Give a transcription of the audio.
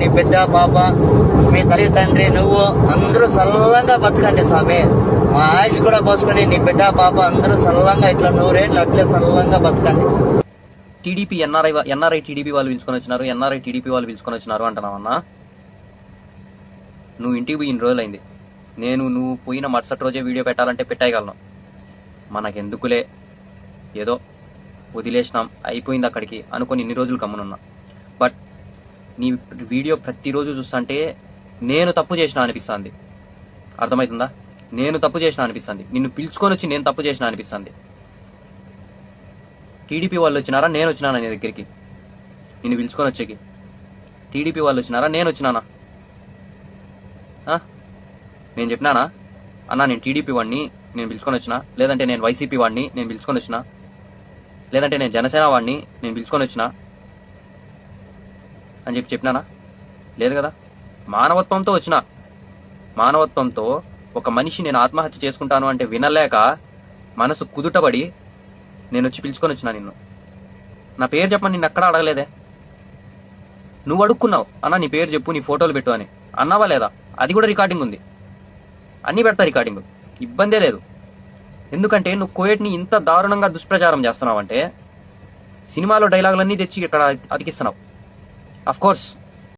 నీ బిడ్డ పాప మీ తల్లి తండ్రి నువ్వు అందరూ సల్లంగా బతకండి స్వామి. మా ఆయుష్ కూడా పోసుకొని నీ బిడ్డ పాప అందరూ సల్లంగా ఇట్లా నూరేళ్ళు అట్లే సల్లంగా బతకండి. టీడీపీ ఎన్ఆర్ఐ ఎన్ఆర్ఐ టీడీపీ వాళ్ళు పిలుచుకొని వచ్చినారు ఎన్ఆర్ఐ టీడీపీ వాళ్ళు పిలుచుకొని వచ్చినారు అంటున్నావన్నా నువ్వు ఇంటికి పోయి రోజులు రోజులైంది. నేను నువ్వు పోయిన మరుసటి రోజే వీడియో పెట్టాలంటే పెట్టేయగలను. మనకెందుకులే? ఏదో వదిలేసినాం అయిపోయింది అక్కడికి అనుకుని ఇన్ని రోజులు గమ్మునున్నా. బట్ నీ వీడియో ప్రతిరోజు చూస్తుంటే నేను తప్పు చేసిన అనిపిస్తుంది. అర్థమవుతుందా నేను తప్పు చేసిన అనిపిస్తుంది. నిన్ను పిలుచుకొని వచ్చి నేను తప్పు చేసిన అనిపిస్తుంది. టీడీపీ వాళ్ళు వచ్చినారా? నేను వచ్చినానా నీ దగ్గరికి? నిన్ను పిలుచుకొని వచ్చేకి. టీడీపీ వాళ్ళు వచ్చినారా? నేను వచ్చినానా? నేను చెప్పినానా? అన్నా నేను టీడీపీ వాడిని నేను పిలుచుకొని వచ్చినా. లేదంటే నేను వైసీపీ వాడిని నేను పిలుచుకొని వచ్చినా. లేదంటే నేను జనసేన వాడిని నేను పిలుచుకొని వచ్చినా. అని చెప్పి చెప్పినానా? లేదు కదా? మానవత్వంతో వచ్చిన మానవత్వంతో ఒక మనిషి నేను ఆత్మహత్య చేసుకుంటాను అంటే వినలేక మనసు కుదుటబడి నేను వచ్చి పిలుచుకొని వచ్చిన నిన్ను. నా పేరు చెప్పని నిన్ను ఎక్కడా అడగలేదే? నువ్వు అడుక్కున్నావు. అన్న నీ పేరు చెప్పు నీ ఫోటోలు పెట్టు అని. అన్నావా లేదా? అది కూడా రికార్డింగ్ ఉంది. అన్నీ పెడతా రికార్డింగ్. ఇబ్బందే లేదు. ఎందుకంటే నువ్వు కోయట్ని ఇంత దారుణంగా దుష్ప్రచారం చేస్తున్నావంటే సినిమాలో డైలాగులన్నీ తెచ్చి ఇక్కడ అతికిస్తున్నావు. Of course,